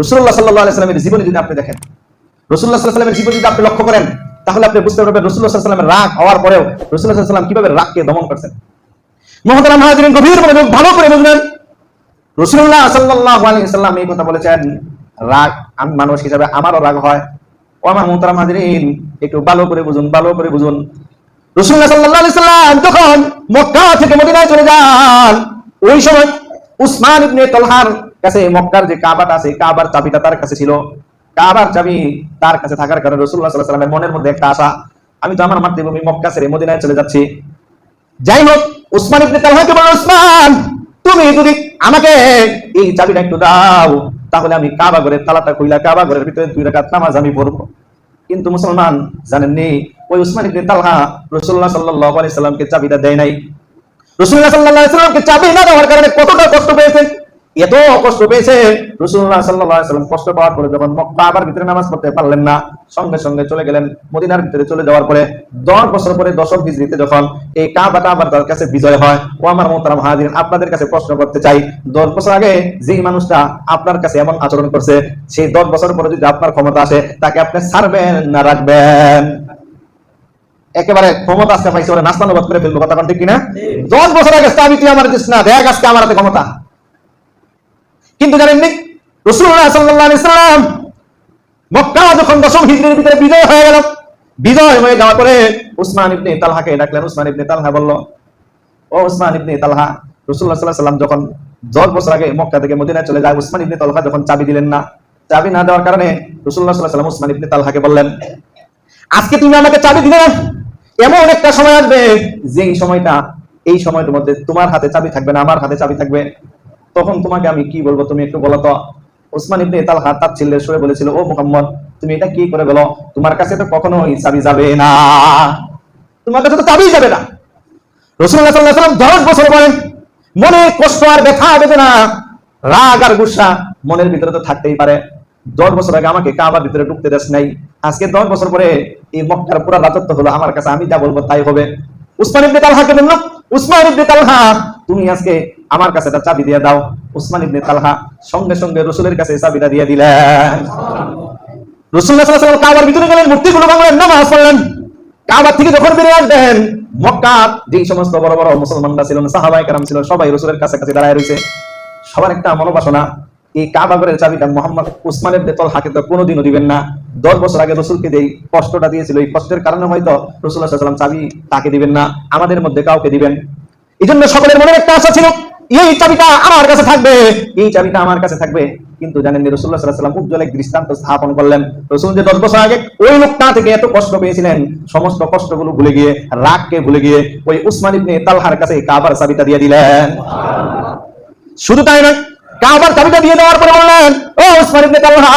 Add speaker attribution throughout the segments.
Speaker 1: রসুল্লাহ সাল্লাহ আলাইস্লামের জীবনী যদি আপনি দেখেন, রসুল্লাহ সাল্লামের জীবন যদি আপনি লক্ষ্য করেন, তাহলে আপনি বুঝতে পারবেন রসুল্লাহ সাল্লামের রাগ হওয়ার পরেও রসুল্লাহ সাল্লাম কীভাবে রাগকে দমন করছেন। মহতারাম হাজিরিন, গভীর মনোযোগ ভালো করে বুঝলেন রসুল্লাহ সাল্লাহ আলী এই কথা বলেছেন, রাগ আমি মানুষ হিসাবে আমারও রাগ হয়। ও আমার মোহতারাম হাজিরিন, একটু ভালো করে বুঝুন, ভালো করে বুঝুন। রসুল্লাহ সাল্লাহ আলি সাল্লাম যখন মক্কা থেকে মদিনায় চলে যান, ওই সময় উসমান ইবনে তলহার কাছে মক্কার যে কাবাটা আছে কাবার চাবিটা তার কাছে ছিল। কাবার চাবি তার কাছে থাকার কারণে রসুল্লাহ সাল্লাহ মনের মধ্যে একটা আশা, আমি তো আমার মাতৃভূমি মক্কা ছেড়ে মদিনায় চলে যাচ্ছি। যাই হোক, উসমান ইবনে তালহাকে বলল, উসমান, তুমি যদি আমাকে এই চাবিটা একটু দাও, তাহলে আমি কাবা ঘরের তালাটা কইলা কাবা ঘরের ভিতরে দুই রাকাত নামাজ আমি পড়ব। কিন্তু মুসলমান জানেননি, ওই উসমান ইবনে তালহা রাসূলুল্লাহ সাল্লাল্লাহু আলাইহি সাল্লামকে চাবিটা দেয় নাই। রাসূলুল্লাহ সাল্লাল্লাহু আলাইহি সাল্লামকে চাবি না দেওয়ার কারণে কতটা কষ্ট পেয়েছেন? এত কষ্ট পেয়েছে আলাইহি সাল্লাম কষ্ট পাওয়ার পরে যখন মক্কা আবার ভিতরে নামাজ পড়তে পারলেন না সঙ্গে সঙ্গে চলে গেলেন মদিনার ভিতরে চলে যাওয়ার পরে 10 বছর পরে দশক হিজরিতে যখন এই কাবাটা আবার তার কাছে বিজয় হয় ও আমার মোহতারাম হাজিরিন আপনাদের কাছে প্রশ্ন করতে চাই 10 বছর আগে যেই মানুষটা আপনার কাছে এমন আচরণ করছে সেই 10 বছর পরে যদি আপনার ক্ষমতা আসে তাকে আপনি ছাড়বেন না রাখবেন? একেবারে ক্ষমতা আসতে পাইছে ওরা নাস্তানুবাদ করে ফেলব কথা কোন ঠিক কিনা? দশ বছর আগে তুই আমার দিস না দেখ আজকে আমার হাতে ক্ষমতা। কিন্তু জানেননি চাবি দিলেন না, চাবি না দেওয়ার কারণে সাল্লাম উসমান ইবনে তালহাকে বললেন, আজকে তুমি আমাকে চাবি দিলে না। এমন একটা সময় আসবে, যেই সময়টা, এই সময়টার মধ্যে তোমার হাতে চাবি থাকবে না, আমার হাতে চাবি থাকবে। তখন তোমাকে আমি কি বলব? তুমি একটু বলো তো। ওসমান ইবনে তালহা তার ছেলের সুরে বলেছিল, ও মুহাম্মদ, তুমি এটা কি করে বলো? তোমার কাছে তো কখনোই চাবি যাবে না। তোমার কাছে তো চাবি যাবে না। রসুল্লাহ সাল্লাহ সাল্লাম দশ বছর পরে মনে কষ্ট আর ব্যথা বেদনা, রাগ আর গুসা মনের ভিতরে তো থাকতেই পারে। দশ বছর আগে আমাকে কাবার ভিতরে ঢুকতে দেশ নাই। আজকে দশ বছর পরে এই মক্কার পুরা রাজত্ব হলো আমার কাছে, আমি যা বলব তাই হবে। উসমান ইবনে তালহাকে বলল উসমান ইবনে তালহা, তুমি আজকে আমার কাছে একটা চাবি দিয়ে দাও। উসমান ইবনে তালহা সঙ্গে সঙ্গে রসুলের কাছে চাবিটা দিয়ে দিলেন। রসুল্লাহ কাবার ভিতরে গেলেন, মূর্তিগুলো নামাজ পড়লেন। কাবার থেকে যখন বেরিয়ে আসবেন মক্কা সমস্ত বড় বড় মুসলমানরা সাহাবায়ে কেরাম ছিল, সবাই রসুলের কাছে কাছে দাঁড়ায় রয়েছে। সবার একটা মনোবাসনা এই কাবা ঘরের চাবিটা মোহাম্মদ উসমান ইবনে তো কোনোদিনও দিবেন না। দশ বছর আগে রসুলকে যেই কষ্টটা দিয়েছিল, এই কষ্টের কারণে হয়তো রসুল্লাহ ওয়াসাল্লাম চাবি তাকে দিবেন না, আমাদের মধ্যে কাউকে দিবেন। এই জন্য সকলের মনে একটা আশা ছিল এই চাবিটা আমার কাছে থাকবে। এই চাবিটা আমার কাছে থাকবে। কিন্তু জানেন রসুল্লাহ সাল্লাহ সাল্লাম উজ্জ্বল এক দৃষ্টান্ত স্থাপন করলেন। রসুল যে দশ বছর আগে ওই লোকটা থেকে এত কষ্ট পেয়েছিলেন, সমস্ত কষ্টগুলো ভুলে গিয়ে, রাগকে ভুলে গিয়ে ওই উসমান ইবনে তালহার কাছে কাবার চাবিটা দিয়ে দিলেন। শুধু তাই নয়, কাবার চাবিটা দিয়ে দেওয়ার পরে বললেন, ও উসমান ইবনে তালহা,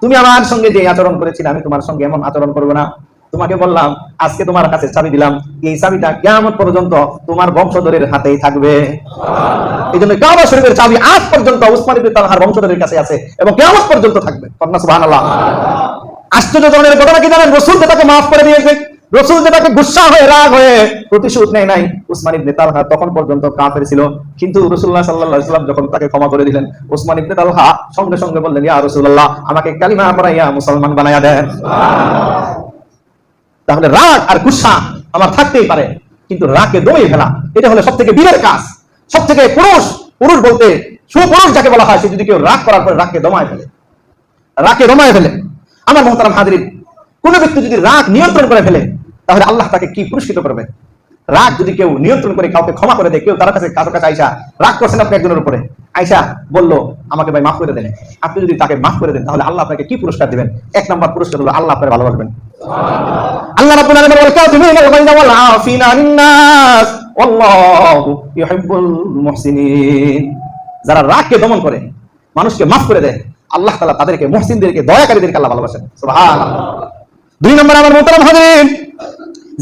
Speaker 1: তুমি আমার সঙ্গে যে আচরণ করেছিলে, আমি তোমার সঙ্গে এমন আচরণ করব না। তোমাকে বললাম, আজকে তোমার কাছে চাবি দিলাম। এই চাবিটা কেমন পর্যন্ত তোমার বংশধরের হাতেই থাকবে। এই জন্য কাবা শরীফের চাবি আজ পর্যন্ত উসমান ইবনে তালহার বংশধরের কাছে আছে এবং কেমন পর্যন্ত থাকবে। কন্যা আশ্চর্য ধরনের ঘটনা কি জানেন? রসুল তাকে মাফ করে দিয়েছে, রসুল যে তাকে গুসা হয়ে, রাগ হয়ে প্রতিশোধ নেয় নাই, উসমান ইবনে তালহা তখন পর্যন্ত কাফের ছিল। কিন্তু রসুল্লাহ সাল্লাল্লাহু আলাইহি ওয়াসাল্লাম যখন তাকে ক্ষমা করে দিলেন, উসমান ইবনে তালহা সঙ্গে সঙ্গে বললেন, ইয়া রাসূলুল্লাহ, আমাকে কালিমা পড়াইয়া মুসলমান বানায়া দেন। তাহলে রাগ আর গুসা আমার থাকতেই পারে, কিন্তু রাগকে দমিয়ে ফেলা, এটা হলো সব থেকে বীরের কাজ। সব থেকে পুরুষ পুরুষ বলতে সুপুরুষ যাকে বলা হয়, সে যদি কেউ রাগ করার পরে রাগকে দমায় ফেলে, রাগকে দমায় ফেলে। আমার মহতারাম হাজির কোনো ব্যক্তি যদি রাগ নিয়ন্ত্রণ করে ফেলে, তাহলে আল্লাহ তাকে কি পুরস্কৃত করবে রাগ যদি কেউ নিয়ন্ত্রণ করে কাউকে ক্ষমা করে দেয়, কেউ তার কাছে কারোর কাছে আইসা রাগ করছেন আপনি একজনের উপরে। আইসা বলল, আমাকে ভাই মাফ করে দেন আপনি যদি তাকে মাফ করে দেন, তাহলে আল্লাহ আপনাকে কি পুরস্কার দিবেন? এক নম্বর পুরস্কার হলো, আল্লাহ আপনাকে ভালোবাসবেন। আল্লাহ রাব্বুল আলামিন যারা রাগকে দমন করে, মানুষকে মাফ করে দেয়, আল্লাহ তাআলা তাদেরকে, মুহসিনদেরকে, দয়াকারীদেরকে আল্লাহ ভালোবাসেন। দুই নম্বর আমার মোহতারাম হাজির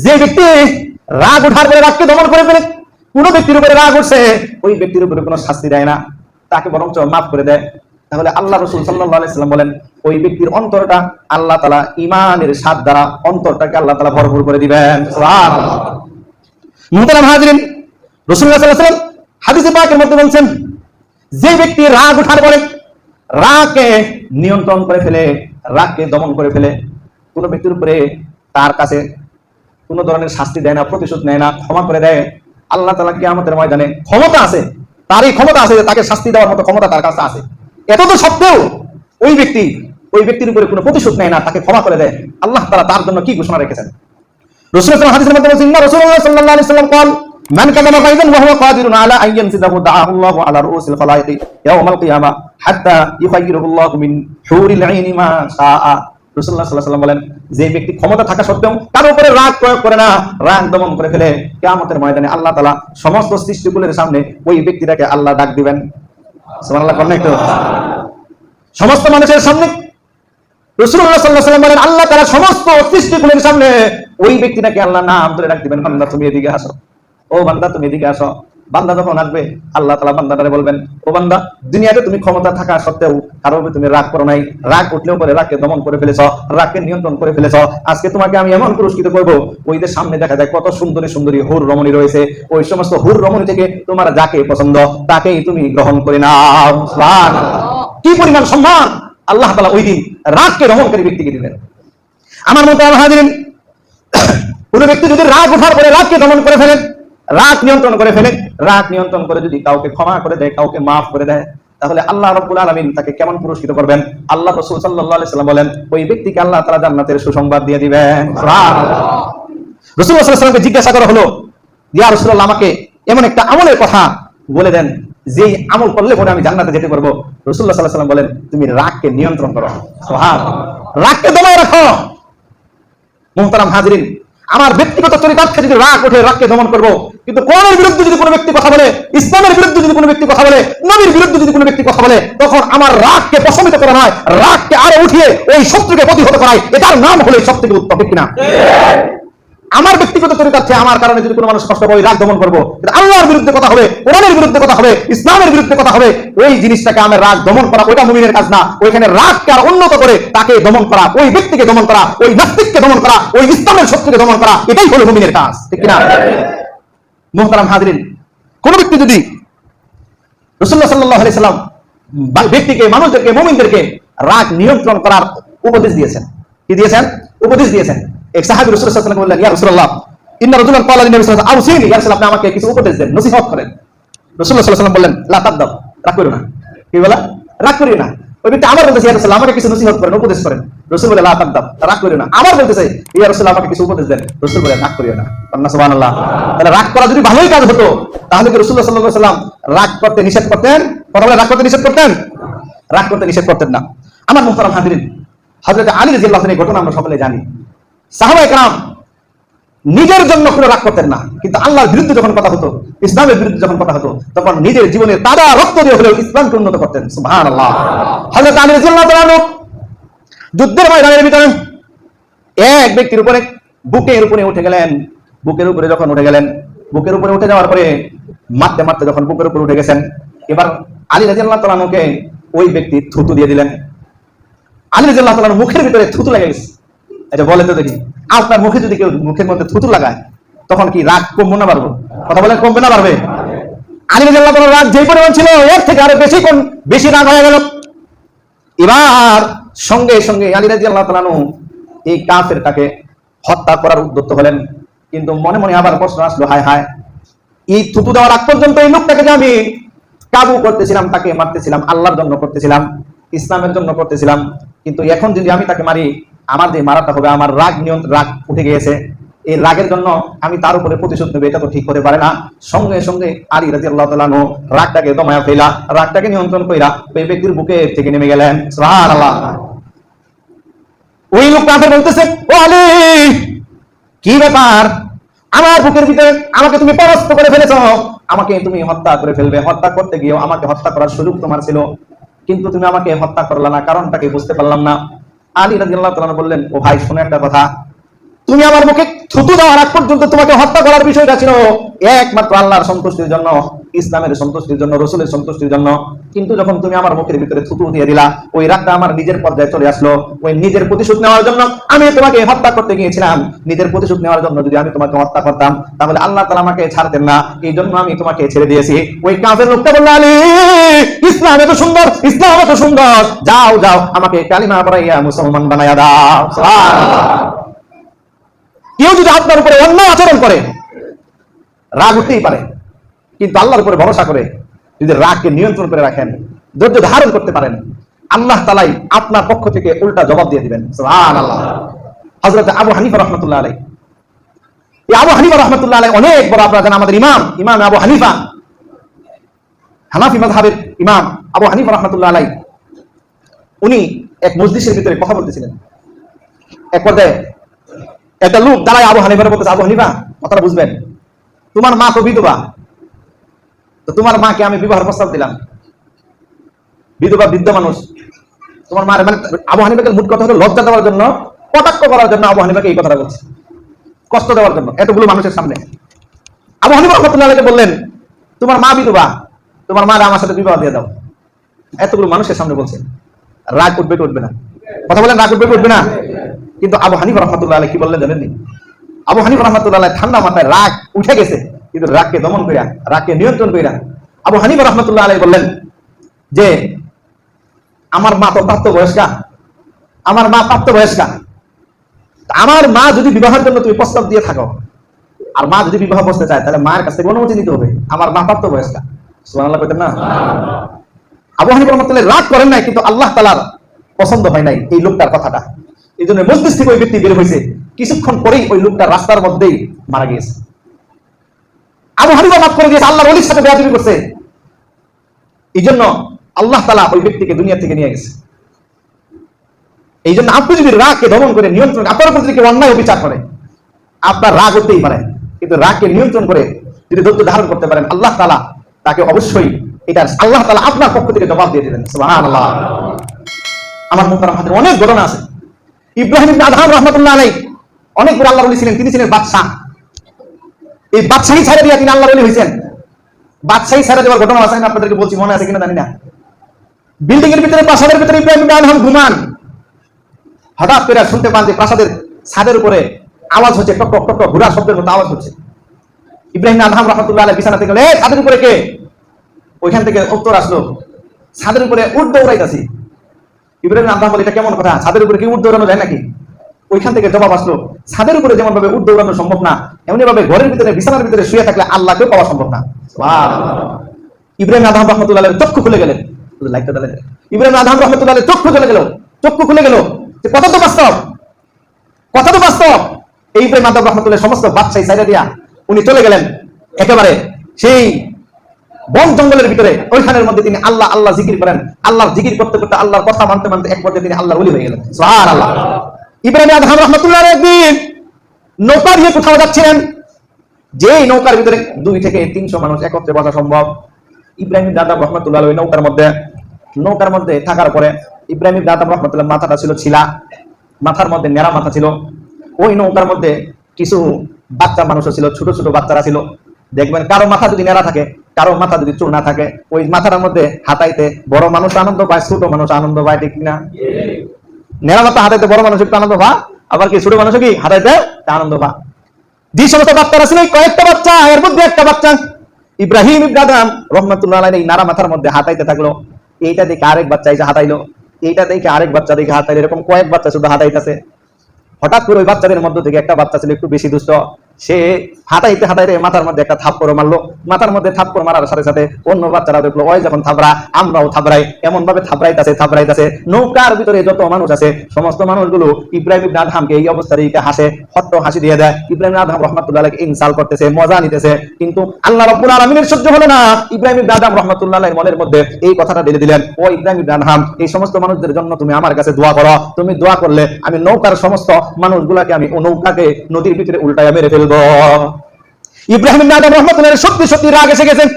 Speaker 1: যে ব্যক্তি রাগ উঠার পরে রাগকে দমন করে ফেলে। কোন ব্যক্তির উপরে রাগ উঠছে, ওই ব্যক্তির উপরে কোনো শাস্তি দেয় না। তাকে বরঞ্চ মাফ করে দেয়। তাহলে আল্লাহ রসুল সাল্লাম বলেন, ওই ব্যক্তির অন্তরটা আল্লাহ তালা ইমানের স্বাদ দ্বারা অন্তরটাকে আল্লাহ তালা ভরপুর করে দিবেন। হাজিরিন হাদিসে পাকের মধ্যে বলছেন, যে ব্যক্তি রাগ উঠার পরে রাগকে নিয়ন্ত্রণ করে ফেলে, রাগকে দমন করে ফেলে, কোনো ব্যক্তির উপরে তার কাছে কোনো ধরনের শাস্তি দেয় না প্রতিশোধ নেয় না ক্ষমা করে দেয় আল্লাহ তালা কি আমাদের ময়দানে ক্ষমতা আছে তারই ক্ষমতা আছে যে তাকে শাস্তি দেওয়ার মতো ক্ষমতা তার কাছে আছে এত তো সত্ত্বেও ওই ব্যক্তি ওই ব্যক্তির উপরে কোনো প্রতিশোধ নেয় না তাকে ক্ষমা করে দেয় আল্লাহ তারা তার জন্য কি ঘোষণা রেখেছেন রসুল সাল্লাল্লাহু হাদিসের মধ্যে বলছেন না রাসূলুল্লাহ সাল্লাল্লাহু আলাইহি সাল্লাম قال من كذب فإذا وهو قادر على أن ينفذه دعاه الله على رؤوس الخلائق يوم القيامة حتى يخيره الله من حور العين ما شاء আলাইহি বলেন, যে ব্যক্তি ক্ষমতা থাকা সত্ত্বেও উপরে রাগ প্রয়োগ করে না, রাগ দমন করে ফেলে ময়দানে আল্লাহ তাআলা সমস্ত সামনে ওই ব্যক্তিটাকে আল্লাহ ডাক দিবেন। সমস্ত মানুষের সামনে। রসুল্লাহ আল্লাহ তারা সমস্ত সৃষ্টিকুলের সামনে ওই ব্যক্তিটাকে আল্লাহ নাম ধরে ডাক দিবেন। বান্দা, তুমি এদিকে আসো। ও বান্দা, তুমি এদিকে আসো। বান্দা যখন আসবে, আল্লাহ তালা বান্দাটারে বলবেন, ও বান্দা, দুনিয়াতে তুমি ক্ষমতা থাকা সত্ত্বেও উপরে তুমি রাগ করো নাই। রাগ উঠলেও পরে রাগকে দমন করে ফেলেছ, রাগকে নিয়ন্ত্রণ করে ফেলেছ। আজকে তোমাকে আমি এমন পুরস্কৃত করব ওইদের সামনে দেখা যায় কত সুন্দরী সুন্দরী হুর রমণী রয়েছে। ওই সমস্ত হুর রমণী থেকে তোমার যাকে পছন্দ, তাকেই তুমি গ্রহণ করে সুবহানাল্লাহ। কি পরিমাণ সম্মান আল্লাহ তালা ওই দিন রাগকে দমনকারী ব্যক্তিকে দিলেন। আমার মতো হাজির কোন ব্যক্তি যদি রাগ ওঠার পরে রাগকে দমন করে ফেলেন রাগ নিয়ন্ত্রণ করে ফেলে। রাগ নিয়ন্ত্রণ করে যদি কাউকে ক্ষমা করে দেয়, কাউকে মাফ করে দেয়, তাহলে আল্লাহ রব্বুল আলামিন তাকে কেমন পুরস্কৃত করবেন? আল্লাহ রাসূল সাল্লাল্লাহু সাল্লাম বলেন, ওই ব্যক্তিকে আল্লাহ তাআলা জান্নাতের সুসংবাদ দিয়ে দিবেন। আলাইহি সাল্লামকে জিজ্ঞাসা করা হলো, ইয়া রাসূলুল্লাহ, আমাকে এমন একটা আমলের কথা বলে দেন যে আমল করলে পরে আমি জান্নাতে যেতে পারব? রাসূলুল্লাহ সাল্লাল্লাহু আলাইহি সাল্লাম বলেন, তুমি রাগকে নিয়ন্ত্রণ করো। রাগকে দমায় রাখো। মোহতারাম হাজরিন আমার ব্যক্তিগত চরিতার্থে যদি রাগ ওঠে, রাগকে দমন করব। কিন্তু কোরআনের বিরুদ্ধে যদি কোনো ব্যক্তি কথা বলে, ইসলামের বিরুদ্ধে যদি কোনো ব্যক্তি কথা বলে, নবীর বিরুদ্ধে যদি কোনো ব্যক্তি কথা বলে, তখন আমার রাগকে প্রশমিত করা নয়, রাগকে আরও উঠিয়ে ওই শত্রুকে প্রতিহত করায় এটার নাম হলে সব থেকে উত্তম কিনা? আমার ব্যক্তিগত চরিতার্থে আমার কারণে যদি কোনো মানুষ কষ্ট পাবে রাগ দমন করব। আল্লাহর বিরুদ্ধে কথা হবে, কোরআনের বিরুদ্ধে কথা হবে, ইসলামের বিরুদ্ধে কথা হবে, ওই জিনিসটাকে আমার রাগ দমন করা, ওইটা মুমিনের কাজ না। ওইখানে রাগকে আর উন্নত করে তাকে দমন করা, ওই ব্যক্তিকে দমন করা, ওই নাস্তিককে দমন করা, ওই ইসলামের শত্রুকে দমন করা, এটাই হলো মুমিনের কাজ। ঠিক কিনা? মোহতারাম হাজরিন, কোন ব্যক্তি যদি রসুল্লাহ সাল্লাহ আলি সাল্লাম ব্যক্তিকে, মানুষদেরকে, মুমিনদেরকে রাগ নিয়ন্ত্রণ করার উপদেশ দিয়েছেন। কি দিয়েছেন? উপদেশ দিয়েছেন। এক সাহাবী রাসূলুল্লাহ সাল্লাল্লাহু আলাইহি বললেন, ইয়া রাসূলুল্লাহ, ইন্না রাজুলান ক্বালা লিন নবী সাল্লাল্লাহু আলাইহি ওয়াসাল্লাম ইয়া রাসূল, আপনি আমাকে কিছু উপদেশ দেন, নসিহত করেন রাসূলুল্লাহ সাল্লাল্লাহু আলাইহি বললেন, লা তাকদাব রাগ করিও না কি বলা? রাগ করিও না ওই ব্যক্তি আমার বলতেছে, ইয়া রাসূল, আমাকে কিছু নসিহত করেন, উপদেশ করেন রাসূল বলে, লা তাকদাব রাগ করিও না আমার বলতেছে, ইয়া রাসূল, আমাকে কিছু উপদেশ দেন রাসূল বলে, রাগ করিও না আল্লাহ সুবহানাল্লাহ তাহলে রাগ করা যদি ভালোই কাজ হতো, তাহলে কি রাসূলুল্লাহ সাল্লাল্লাহু আলাইহি ওয়াসাল্লাম রাগ করতে নিষেধ করতেন? কথা রাগ করতে নিষেধ করতেন? রাগ করতে নিষেধ করতেন না। আমার মুহতারাম হাজিরিন, হযরত আলী রাদিয়াল্লাহু আনহু ঘটনা আমরা সকলে জানি। সাহাবা নিজের জন্য কোনো রাগ করতেন না। কিন্তু আল্লাহর বিরুদ্ধে যখন কথা হতো, ইসলামের বিরুদ্ধে যখন কথা হতো, তখন নিজের জীবনে তাজা রক্ত দিয়ে হলেও ইসলামকে উন্নত করতেন। যুদ্ধের ময়দানের ভিতরে এক ব্যক্তির উপরে, বুকের উপরে উঠে গেলেন। বুকের উপরে যখন উঠে গেলেন, বুকের উপরে উঠে যাওয়ার পরে মারতে মারতে যখন বুকের উপরে উঠে গেছেন, এবার আলী রাদিয়াল্লাহু তাআলা আনহুকে ওই ব্যক্তি থুতু দিয়ে দিলেন। আলী রাদিয়াল্লাহু তাআলার মুখের ভিতরে থুতু লেগে গেছে। এটা বলেন তো দেখি। আপনার মুখে যদি কেউ মুখের মধ্যে থুতু লাগায়, তখন কি রাগ কমবে না পারব কথা বলেন, কমবে না পারবে আলী রাগ যেই পরিমাণ ছিল, এর থেকে আরও বেশি কোন বেশি রাগ হয়ে গেল। এবার সঙ্গে সঙ্গে আলী এই হত্যা করার উদ্যত হলেন। কিন্তু মনে মনে আবার প্রশ্ন আসলো, হায় হায়, এই থুতু দেওয়ার আগ পর্যন্ত এই লোকটাকে যে আমি কাবু করতেছিলাম, তাকে মারতেছিলাম, আল্লাহর জন্য করতেছিলাম, ইসলামের জন্য করতেছিলাম, কিন্তু এখন যদি আমি তাকে মারি আমার যে মারাটা হবে, আমার রাগ নিয়ন্ত্রণ, রাগ উঠে গিয়েছে। এই রাগের জন্য আমি তার উপরে প্রতিশোধ নেবে, এটা তো ঠিক হতে পারে না। সঙ্গে সঙ্গে আলী রাজি আল্লাহ তালানো রাগটাকে দমায়া ফেলা, রাগটাকে নিয়ন্ত্রণ কইরা ওই ব্যক্তির বুকে থেকে নেমে গেলেন। ওই লোক তাদের বলতেছে, ও আলী, কি ব্যাপার? আমার বুকের ভিতরে আমাকে তুমি পরাস্ত করে ফেলেছ। আমাকে তুমি হত্যা করে ফেলবে। হত্যা করতে গিয়েও আমাকে হত্যা করার সুযোগ তোমার ছিল। কিন্তু তুমি আমাকে হত্যা করলা না, কারণটাকে বুঝতে পারলাম না। আলী রাজিয়াল্লাহ তাআলা বললেন ও ভাই শুনে একটা কথা। তুমি আমার মুখে থুতু দেওয়ার আগ পর্যন্ত তোমাকে হত্যা করার বিষয়টা ছিল একমাত্র আল্লাহর সন্তুষ্টির জন্য, ইসলামের সন্তুষ্টির জন্য, রসুলের সন্তুষ্টির জন্য। কিন্তু যখন তুমি আমার মুখের ভিতরে থুতু দিয়ে দিলা, ওই রাতটা আমার নিজের পর্যায়ে চলে আসলো, ওই নিজের প্রতিশোধ নেওয়ার জন্য আমি তোমাকে হত্যা করতে গিয়েছিলাম। নিজের প্রতিশোধ নেওয়ার জন্য যদি আমি তোমাকে হত্যা করতাম, তাহলে আল্লাহ তালা আমাকে ছাড়তেন না। এই জন্য আমি তোমাকে ছেড়ে দিয়েছি। ওই কাফের লোকটা বলল, আলী, ইসলাম এত সুন্দর, ইসলাম এত সুন্দর। যাও যাও, আমাকে কালিমা পড়াইয়া মুসলমান বানাইয়া দাও। কেউ যদি আপনার উপরে অন্য আচরণ করে, রাগ উঠতেই পারে। কিন্তু আল্লাহর উপরে ভরসা করে যদি রাগকে নিয়ন্ত্রণ করে রাখেন, ধৈর্য ধারণ করতে পারেন, আল্লাহ তালাই আপনার পক্ষ থেকে উল্টা জবাব দিয়ে দিবেন। হজরত আবু হানিফা রহমতুল্লাহ আলাই এই আবু হানিফা রহমতুল্লাহ আলাই অনেক বড় আপনারা জানেন, আমাদের ইমাম ইমাম আবু হানিফা। হানাফি mazহাবের ইমাম আবু হানিফা রহমতুল্লাহ আলাই উনি এক মসজিদের ভিতরে কথা বলতেছিলেন। এক পর্যায়ে একটা লোক দাঁড়ায় আবু হানিফার বলতেছে, আবু হানিফা, কথাটা বুঝবেন। তোমার মা তো বিধবা। তো তোমার মাকে আমি বিবাহের প্রস্তাব দিলাম। বিধবা, বৃদ্ধ মানুষ। তোমার মার মানে আবু হানিফাকে মুট কথা হলো লজ্জা দেওয়ার জন্য, কটাক্ষ করার জন্য আবু হানিফাকে এই কথাটা বলছে। কষ্ট দেওয়ার জন্য, এতগুলো মানুষের সামনে। আবু হানিফা রহমতুল্লাহকে বললেন, তোমার মা বিধবা, তোমার মা আমার সাথে বিবাহ দিয়ে দাও। এতগুলো মানুষের সামনে বলছে। রাগ উঠবে কি উঠবে না? কথা বলেন, রাগ উঠবে কি উঠবে না? কিন্তু আবু হানিফা রহমতুল্লাহ কি বললেন জানেননি? আবু হানিফা রহমতুল্লাহ ঠান্ডা মাথায় রাগ উঠে গেছে, কিন্তু রাগকে দমন কইরা, রাগকে নিয়ন্ত্রণ কইরা আবু হানিফা রহমতুল্লাহ আলাইহি বললেন যে, আমার মা তো প্রাপ্ত বয়স্কা, আমার মা প্রাপ্ত বয়স্কা আমার মা যদি বিবাহের জন্য তুমি প্রস্তাব দিয়ে থাকো, আর মা যদি বিবাহ বসতে চায়, তাহলে মায়ের কাছ থেকে অনুমতি নিতে হবে, আমার মা প্রাপ্ত বয়স্কা। সুবহানাল্লাহ কইতেন না? আবু হানিফা রহমতুল্লাহ রাগ করেন নাই, কিন্তু আল্লাহ তালার পছন্দ হয় নাই এই লোকটার কথাটা। এই জন্য মসজিদ থেকে ওই ব্যক্তি বের হয়েছে। কিছুক্ষণ পরেই ওই লোকটা রাস্তার মধ্যেই মারা গিয়েছে। আবু হানিফা মাফ করে দিয়েছে, আল্লাহর অলির সাথে বেয়াদবি করছে। এই জন্য আল্লাহ তালা ওই ব্যক্তিকে দুনিয়া থেকে নিয়ে গেছে। এই জন্য আপনি যদি রাগকে দমন করে নিয়ন্ত্রণ, আপনার উপর যদি কেউ অন্যায় বিচার করে, আপনার রাগ হতেই পারে। কিন্তু রাগকে নিয়ন্ত্রণ করে যদি ধৈর্য ধারণ করতে পারেন, আল্লাহ তালা তাকে অবশ্যই এটা আল্লাহ তালা আপনার পক্ষ থেকে জবাব দিয়ে দিলেন আমার মুখের হাতের অনেক ঘটনা আছে। ইব্রাহিম আদহাম রহমতুল্লাহ আলাই অনেক বড় আল্লাহ ছিলেন, তিনি ছিলেন বাদশাহ। এই বাদশাহী ছেড়ে দিয়ে তিনি আল্লাহ হয়েছেন বাদশাহী ছেড়ে দেওয়ার ঘটনা আছে আপনাদেরকে বলছি, মনে আছে কিনা জানি না। বিল্ডিং এর ভিতরে, প্রাসাদের ভিতরে ইব্রাহিম ইবনে ঘুমান। হঠাৎ করে শুনতে পান যে প্রাসাদের ছাদের উপরে আওয়াজ হচ্ছে, টক টক টক টক ঘোড়া শব্দের মতো আওয়াজ হচ্ছে। ইব্রাহিম আদহাম রহমতুল্লাহ আলাই বিছানা থেকে ছাদের উপরে কে? ওইখান থেকে উত্তর আসলো, ছাদের উপরে উঠ দৌড়াইতাছি। ইব্রাহিম আদহাম বলে এটা কেমন কথা? ছাদের উপরে কি উঠ দৌড়ানো যায় নাকি? ওইখান থেকে জবাব আসলো, ছাদের উপরে যেমন ভাবে উঠ দৌড়ানো সম্ভব না এমনি ভাবে ঘরের ভিতরে, বিছানার ভিতরে শুয়ে থাকলে আল্লাহকেও পাওয়া সম্ভব না। ইব্রাহিম আদহাম রহমতুল্লাহ চক্ষু খুলে গেলেন। লাইটটা জ্বালিয়ে ইব্রাহিম আদহাম রহমতুল্লাহ চক্ষু চলে গেল, চক্ষু খুলে গেল। কথা তো বাস্তব, কথা তো বাস্তব। এই ইব্রাহিম আদহাম রহমতুল্লাহ সমস্ত বাদশাহী সাইডে দিয়া উনি চলে গেলেন। একেবারে সেই বন জঙ্গলের ভিতরে, ওইখানের মধ্যে তিনি আল্লাহ আল্লাহ জিকির করেন। আল্লাহর জিকির করতে করতে আল্লাহর কথা মানতে মানতে এক পর্যায়ে তিনি আল্লাহর ওলি হয়ে গেলেন। সুবহানাল্লাহ। ইব্রাহিম আদহাম রহমতুল্লাহ একদিন নৌকা দিয়ে কোথাও যাচ্ছিলেন? যেই নৌকার ভিতরে দুই থেকে তিনশো মানুষ একত্রে বসা সম্ভব। ইব্রাহিম দাদা রহমতুল্লাহ ওই নৌকার মধ্যে নৌকার মধ্যে থাকার পরে ইব্রাহিম দাদা রহমতুল্লাহ মাথাটা ছিল ছিলা, মাথার মধ্যে নেড়া মাথা ছিল। ওই নৌকার মধ্যে কিছু বাচ্চা মানুষও ছিল, ছোট ছোট বাচ্চারা ছিল। দেখবেন কারও মাথা যদি নেড়া থাকে, কারও মাথা যদি চুল না থাকে, ওই মাথার মধ্যে হাতাইতে বড় মানুষ আনন্দ পায়, ছোট মানুষ আনন্দ পায়, ঠিক না নেড়া মাথা হাতাইতে বড় মানুষ একটু আনন্দ পা আবার কি ছোট মানুষ কি হাতাইতে আনন্দ পা যে সমস্ত বাচ্চারা ছিল কয়েকটা বাচ্চা, এর মধ্যে একটা বাচ্চা, ইব্রাহিম ইব্রাদাম রহমতুল্লাহ এই নারা মাথার মধ্যে হাতাইতে থাকল। এইটা দেখে আরেক বাচ্চা এসে হাতাইলো। এইটা দেখে আরেক বাচ্চা দেখে হাতাইলো। এরকম কয়েক বাচ্চা শুধু হাতাইতেছে। হঠাৎ করে ওই বাচ্চাদের মধ্যে থেকে একটা বাচ্চা ছিল, একটু বেশি দুষ্ট। সে হাতাইতে হাতাইতে মাথার মধ্যে একটা থাপ্পড় মারলো। মাথার মধ্যে থাপ্পড় মারার সাথে সাথে অন্য বাচ্চারা দেখল, ওই যখন থাবড়া আমরাও থাবড়াই এমন ভাবে থাবড়াইতেছে থাবড়াইতেছে নৌকার ভিতরে যত মানুষ আছে, সমস্ত মানুষগুলো ইব্রাহিম ইবনে আদহামকে এই অবস্থায় এইটা হাসে, হট্ট হাসি দিয়ে দেয়। ইব্রাহিম আদহাম রহমাতুল্লাহ ইনসাল করতেছে, মজা নিতেছে। কিন্তু আল্লাহ রাব্বুল আলামিনের সহ্য হলো না। ইব্রাহিম ইবনে আদহাম রহমাতুল্লাহ মনের মধ্যে এই কথাটা ঢেলে দিলেন, ও ইব্রাহিম ইবনে আদহাম, এই সমস্ত মানুষদের জন্য তুমি আমার কাছে দোয়া করো। তুমি দোয়া করলে আমি নৌকার সমস্ত মানুষগুলাকে আমি নৌকাকে নদীর ভিতরে উল্টায়া মেরে ফেলব। ইব্রাহিম ইবনে আদম রহমতুল্লাহ সত্যি সত্যি রাগ এসে গেছেন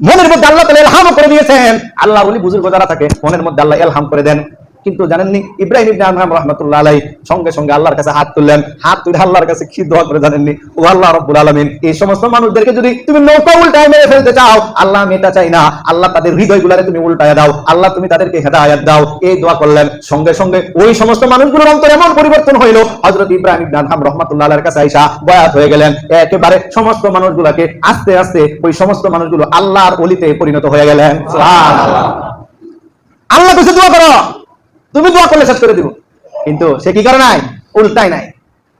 Speaker 1: মনের মধ্যে আল্লাহ তালা এলহাম করে দিয়েছেন। আল্লাহ বলি বুজুর্গ যারা থাকে, মনের মধ্যে আল্লাহ এলহাম করে দেন। কিন্তু জানেননি? ইব্রাহিম ইবনে রহমতুল্লাহ আলাই সঙ্গে সঙ্গে আল্লাহর কাছে হাত তুললেন। হাত তুলে আল্লাহর কাছে কি দোয়া করে জানেননি? ও আল্লাহ রব্বুল আলামিন, এই সমস্ত মানুষদেরকে যদি তুমি নৌকা উল্টায় মেরে ফেলতে চাও, আল্লাহ আমি এটা চাই না। আল্লাহ তাদের হৃদয়গুলারে তুমি উল্টায় দাও। আল্লাহ তুমি তাদেরকে হেদায়াত দাও। এই দোয়া করলেন। সঙ্গে সঙ্গে ওই সমস্ত মানুষগুলোর অন্তর এমন পরিবর্তন হইল, হযরত ইব্রাহিম ইবনে রহমতুল্লাহ আলাইহির কাছে আইসা বয়াত হয়ে গেলেন। একেবারে সমস্ত মানুষগুলোকে আস্তে আস্তে ওই সমস্ত মানুষগুলো আল্লাহর অলিতে পরিণত হয়ে গেলেন। সুবহানাল্লাহ। আল্লাহ কাছে দোয়া করো। তুমি দোয়া করলে শেষ করে দিব। কিন্তু সে কি করে নাই? উল্টাই নাই।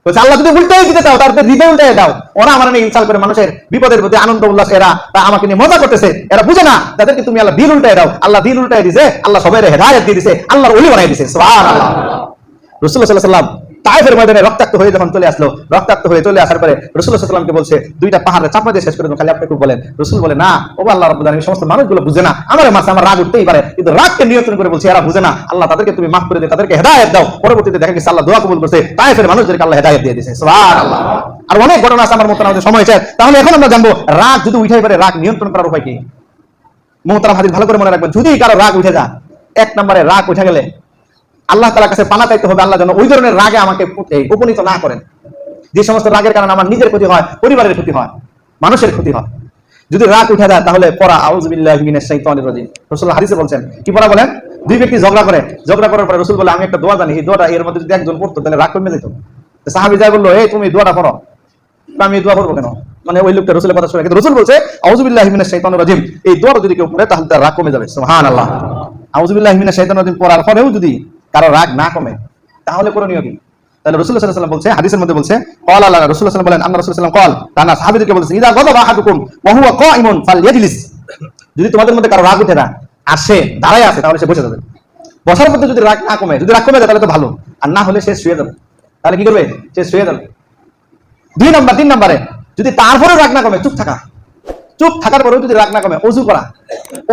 Speaker 1: আল্লাহ যদি উল্টাই দিতে চাও তার হৃদয় উল্টাই দাও। ওরা আমার নিয়ে ইনসাল করে মানুষের বিপদের প্রতি আনন্দ উল্লাস, এরা তা আমাকে নিয়ে মজা করতেছে। এরা বুঝে না, তাদেরকে তুমি আল্লাহ দিল উল্টাই দাও। আল্লাহ দিল উল্টাই দিছে, আল্লাহ সবাই হেদায়ত দিয়ে দিছে, আল্লাহর অলি বানাই দিছে। রসুল্লাহ সাল্লাহ সাল্লাম তাইফের ময়দানে রক্তাক্ত হয়ে যখন চলে আসলো, রক্তাক্ত হয়ে চলে আসার পরে রসুল্লাহ সাল্লামকে বলছে, দুইটা পাহাড়ে চাপা দিয়ে শেষ করে খালি আপনি একটু বলেন। রসুল বলে, না, ও আল্লাহ রব্বুল আলামিন, সমস্ত মানুষগুলো বুঝে না। আমার মাসে আমার রাগ উঠতেই পারে। কিন্তু রাগকে নিয়ন্ত্রণ করে বলছে, এরা বুঝে না। আল্লাহ তাদেরকে তুমি মাফ করে দিও, তাদেরকে হেদায়েত দাও। পরবর্তীতে দেখা গেছে, আল্লাহ দোয়া কবুল করছে। তাইফের মানুষদেরকে আল্লাহ হেদায়েত দিয়ে দিয়েছে। সুবহানাল্লাহ। আর অনেক ঘটনা আছে আমার মতো আমাদের সময় চাই তাহলে এখন আমরা জানব, রাগ যদি উঠাই পারে রাগ নিয়ন্ত্রণ করার উপায় কি? মোহতারাম হাদিস ভালো করে মনে রাখবেন। যদি কারও রাগ উঠে যা এক নম্বরে রাগ উঠে গেলে আল্লাহ তালার কাছে পানা চাইতে হবে আল্লাহ যেন ওই ধরনের রাগে আমাকে উপনীত না করেন। যে সমস্ত রাগের কারণে আমার নিজের ক্ষতি হয়, পরিবারের ক্ষতি হয়, মানুষের ক্ষতি হয়। যদি রাগ উঠে যায়, তাহলে পড়া রাসূল হাদিসে বলছেন, কি পড়া বলেন? দুই ব্যক্তি ঝগড়া করে, ঝগড়া করার পরে রাসূল বলে, আমি একটা দোয়া জানি, এই দোয়াটা এর মধ্যে যদি একজন পড়তো, তাহলে রাগ কমে যেত। সাহাবী যায় বলল, এই তুমি দোয়াটা পড়ো। আমি দোয়া করব কেন? মানে ওই লোকটা রসুলের কথা শুনে রসুল বলছে আউজুবিল্লাহি মিনাশ শাইতানির রাজিম, এই দোয়াটা যদি কেউ পড়ে, তাহলে তার রাগ কমে যাবে। সুবহানাল্লাহ। আউজুবিল্লাহি মিনাশ শাইতানির রাজিম পড়ার পরেও যদি কারও রাগ না কমে, তাহলে করণীয় কি তাহলে সাল্লাল্লাহু আলাইহি বলছে, হাদিসের মধ্যে বলছে কল আল্লাহ রসুল্লাহ সাল্লাম বলেন আমরা রসুল্লাহ সাল্লাম কল তানা সাহাবীদেরকে বলছে, ইদা গদাবা আহাদুকুম, ওয়া হুয়া কাইমুন ফালইয়াজলিস। যদি তোমাদের মধ্যে কারও রাগ উঠে না আর সে দাঁড়ায় আছে, তাহলে সে বসে যাবে। বসার মধ্যে যদি রাগ না কমে, যদি রাগ কমে যায়, তাহলে তো ভালো। আর না হলে সে শুয়ে যাবে। তাহলে কি করবে? সে শুয়ে যাবে। দুই নম্বর, তিন নম্বরে, যদি তারপরে রাগ না কমে, চুপ থাকা। চুপ থাকার পরেও যদি রাগ না কমে, অজু করা।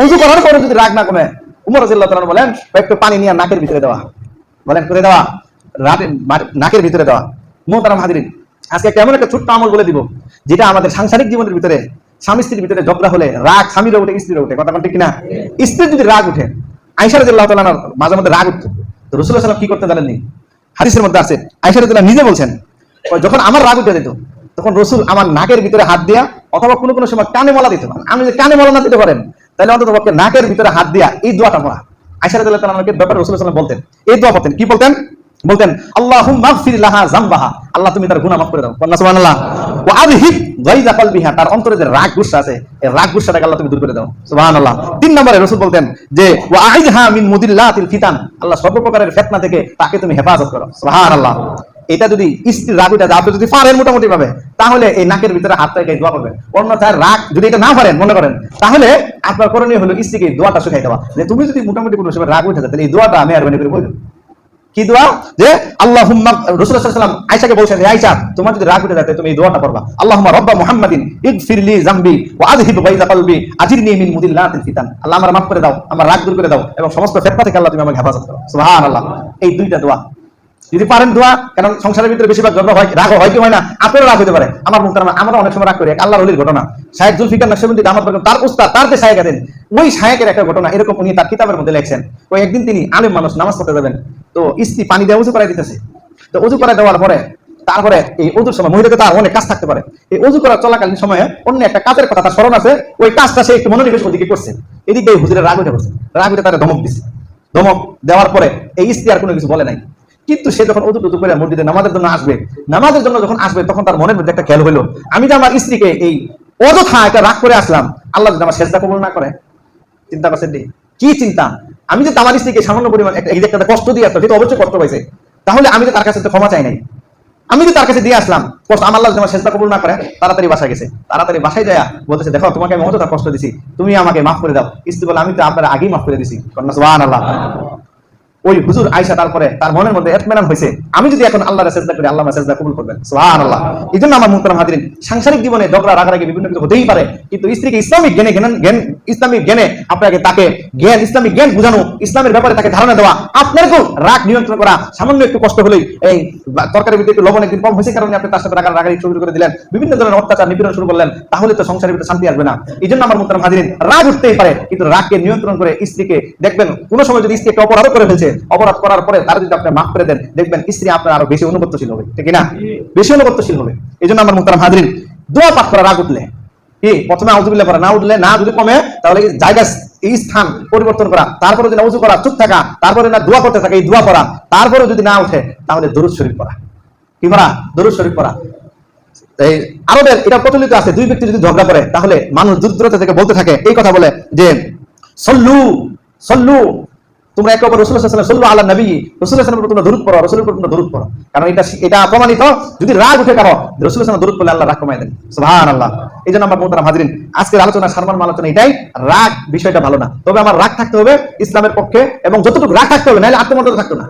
Speaker 1: অজু করার পরে যদি রাগ না কমে, উমর তাআলা বলেন, একটু পানি নিয়ে নাকের ভিতরে দেওয়া। বলেন করে দেওয়া? রাতে নাকের ভিতরে দেওয়া। মোহতারাম হাজিরিন, আজকে কেমন একটা ছোট্ট আমল বলে দিব, যেটা আমাদের সাংসারিক জীবনের ভিতরে স্বামী স্ত্রীর ভিতরে ঝগড়া হলে রাগ স্বামীরও উঠে স্ত্রীর উঠে কথা ঠিক কিনা? স্ত্রীর যদি রাগ উঠে আইসা রাদিয়াল্লাহু মাঝে মধ্যে রাগ উঠতো। তো রাসূলুল্লাহ সাল্লাল্লাহু কি করতে জানেননি? হাদিসের মধ্যে আছে আইসা রাদিয়াল্লাহু নিজে বলছেন যখন আমার রাগ উঠে যেত, তখন রসুল আমার নাকের ভিতরে হাত দিয়া অথবা কোনো কোনো সময় কানে মলা দিতে পারেন। আমি যদি কানে মলা না দিতে পারেন, তাহলে অন্তত নাকের ভিতরে হাত দিয়া এই দোয়াটা পড়া। ব্যাপারে বলতেন, এই দোয়া বলতেন কি বলতেন? বলতেন আল্লাহ গফির লাহা যামবাহা। আল্লাহ, তুমি তার মাফ করে দাও। তার অন্তরে যে রাগ গুসা আছে, এই রাগ গুসাটাকে আল্লাহ তুমি দূর করে দাও। তিন নম্বরে রাসূল বলতেন যে, ওয়া আইদহা মিন মুদিল্লাতিল ফিতান। আল্লাহ সর্ব প্রকারের ফিতনা থেকে তাকে তুমি হেফাজত করো। সুবহানাল্লাহ। এটা যদি স্ত্রীর যায়, আপনি যদি পারেন মোটামুটি ভাবে তাহলে এই নাকের ভিতরে হাত রেখে দোয়া করবেন। অন্যথায় রাগ যদি এটা না পারেন মনে করেন তাহলে আপনার করণীয় হলো স্ত্রীকে দোয়াটা শিখাই দেওয়া। যে তুমি যদি মোটামুটি কোনো সময় রাগ উঠে যায় তাহলে এই দোয়াটা আমি আর করে বলবেন কি দোয়া? যে রাসূলুল্লাহ সাল্লাল্লাহু আলাইহি বলছেন হে আয়েশা তোমার যদি রাগ উঠে যায় তুমি এই দোয়াটা পড়বা। আল্লাহুম্মা রাব্বা মুহাম্মাদিন ইগফির লি যামবি ওয়া আযহিব বাইদা কলবি আজিরনি মিন মুদিল্লাতিল ফিতান। আল্লাহ আমার মাফ করে দাও আমার রাগ দূর করে দাও এবং সমস্ত ফিতনা থেকে আল্লাহ তুমি আমাকে হেফাজত করো। সুবহানাল্লাহ। এই দুইটা দোয়া যদি পারেন দোয়া, কারণ সংসারের ভিতরে বেশিরভাগ ঝগড়া হয়, রাগ হয় কি হয় না? আপনারও রাগ হতে পারে। আমার মুখ আমরা অনেক সময় রাগ করি, এক আল্লাহর অলির ঘটনা। শাহেদ জুলফিকার নকশবন্দি দামাত বরকত তার উস্তাদ, তার যে শায়েক আছেন, ওই শায়েকের একটা ঘটনা, এরকম উনি তার কিতাবের মধ্যে লেখছেন। ওই একদিন তিনি আলেম মানুষ, নামাজ পড়তে যাবেন। তো স্ত্রী পানি দিয়ে উজু করাই দিতেছে। তো উজু করে দেওয়ার পরে, তারপরে এই অজুর সময় মহিলাকে তার অনেক কাজ থাকতে পারে। এই অজু করার চলাকালীন সময়ে অন্য একটা কাজের কথা তার স্মরণ আছে, ওই কাজটা সে একটু মনোনিবেশ ওদিকে করছে। এদিকে এই হুজুরের রাগ উঠে পড়ছে। রাগ উঠে তারা ধমক দিছে। ধমক দেওয়ার পরে এই স্ত্রী আর কোনো কিছু বলে নাই। কিন্তু সে যখন অজু টুজু করে মসজিদে নামাজের জন্য আসবে, নামাজের জন্য যখন আসবে, তখন তার মনের মধ্যে একটা খেয়াল হলো আমি যে আমার স্ত্রীকে এই অযথা একটা রাগ করে আসলাম, আল্লাহ যদি আমার শেষদা কবল না করে, চিন্তা করছেন? কি চিন্তা? আমি যে আমার স্ত্রীকে সামান্য পরিমাণ একটা যে কষ্ট দিয়ে আসতো সেটা অবশ্যই কষ্ট পাইছে। তাহলে আমি তো তার কাছে ক্ষমা চাই নাই। আমি তো তার কাছে দিয়ে আসলাম, কষ্ট আমার আল্লাহ যদি আমার শেষদা কবুল না করে, তাড়াতাড়ি বাসায় গেছে। তাড়াতাড়ি বাসায় যায় বলতেছে, দেখো, তোমাকে আমি অযথা কষ্ট দিছি, তুমি আমাকে মাফ করে দাও। স্ত্রী বলে, আমি তো আপনার আগেই মাফ করে দিছি। কন্যা, সুবহানাল্লাহ। ওই হুজুর আয়সা তারপরে তার মনের মধ্যে এতমেনান হয়েছে আমি যদি এখন আল্লাহর চেষ্টা করি, আল্লাহ চেষ্টা কবুল করবেন। সুবহানাল্লাহ। এই জন্য আমার মুহতারাম হাজিরিন, সাংসারিক জীবনে ঝগড়া, রাগারাগি বিভিন্ন কিছু হতেই পারে, কিন্তু স্ত্রীকে ইসলামিক জ্ঞানে জ্ঞান, ইসলামিক জ্ঞানে আপনাকে তাকে জ্ঞান, ইসলামিক জ্ঞান বোঝানো, ইসলামের ব্যাপারে তাকে ধারণা দেওয়া, আপনাকেও রাগ নিয়ন্ত্রণ করা, সামান্য একটু কষ্ট হলেই এই তরকারির ভিতরে একটু লবণ একদিন কম হয়েছে কারণে আপনি তার সাথে রাগার রাগারি শুরু করে দিলেন, বিভিন্ন ধরনের অত্যাচার, নিপীড়ন শুরু করলেন, তাহলে তো সংসারের ভিতরে শান্তি আসবে না। এই জন্য আমার মুহতারাম হাজিরিন, রাগ উঠতেই পারে, কিন্তু রাগকে নিয়ন্ত্রণ করে স্ত্রীকে দেখবেন, কোনো সময় যদি স্ত্রী একটা অপরাধ করে ফেলছে অপরাধ করার পরে তারা যদি আপনি মাফ করে দেন, দেখবেন স্ত্রী আপনার আরও বেশি অনুগত্যশীল হবে। ঠিক না বেশি অনুগত্যশীল হবে। এই জন্য আমার মুহতারাম হাজরিন, দোয়া পাঠ করা রাগ উঠলে, কি? প্রথমে আউজুবিল্লাহ করা না উঠলে, না যদি কমে, তাহলে জায়গা, এই স্থান পরিবর্তন করা, তারপরে যদি উজু করা, চুপ থাকা, তারপরে না দোয়া করতে থাকে, এই দোয়া করা তারপরে যদি না উঠে, তাহলে দরুদ শরীফ পড়া। কি করা দরুদ শরীফ পড়া। এই আরবের, এটা প্রচলিত আছে, দুই ব্যক্তি যদি ঝগড়া করে, তাহলে মানুষ দূর দূরত্ব থেকে বলতে থাকে, এই কথা বলে যে, সল্লু সল্লু তোমরা একে অপর রসুল সাল্লাম সল্লু আল্লাহ নবী রসুল সাল্লামের উপর তোমরা দরুদ পড়ো, রসুলের উপর তোমরা দরুদ পড়ো। কারণ এটা এটা প্রমাণিত যদি রাগ উঠে কারও রসুল সাল্লাম দরুদ পড়লে আল্লাহ রাগ কমাই দেন। সুবহান আল্লাহ এই জন্য আমার মোহতারাম হাজরিন, আজকের আলোচনা সারমান আলোচনা এটাই, রাগ বিষয়টা ভালো না। তবে আমার রাগ থাকতে হবে ইসলামের পক্ষে, এবং যতটুকু রাগ থাকতে হবে, নাহলে আত্মমর্যাদা থাকতো না।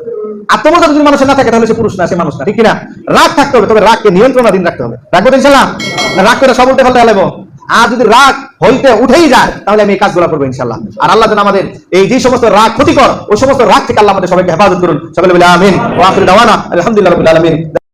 Speaker 1: আত্মমর্যাদা যদি মানুষের না থাকে, তাহলে সে পুরুষ না, সে মানুষ না, ঠিক কিনা? রাগ থাকতে হবে, তবে রাগকে নিয়ন্ত্রণাধীন রাখতে হবে। রাখব তো ইনশাল্লাহ রাগ করে সব উল্টে ফেলাবো আর যদি রাগ হইতে উঠেই যায়, তাহলে আমি এই কাজগুলো করব ইনশাল্লাহ আর আল্লাহ যেন আমাদের এই যে সমস্ত রাগ ক্ষতিকর, ওই সমস্ত রাগ থেকে আল্লাহ আমাদের সবাইকে হেফাজত করুন। সকলে বলে আমিন। আলহামদুলিল্লাহ আলামিন।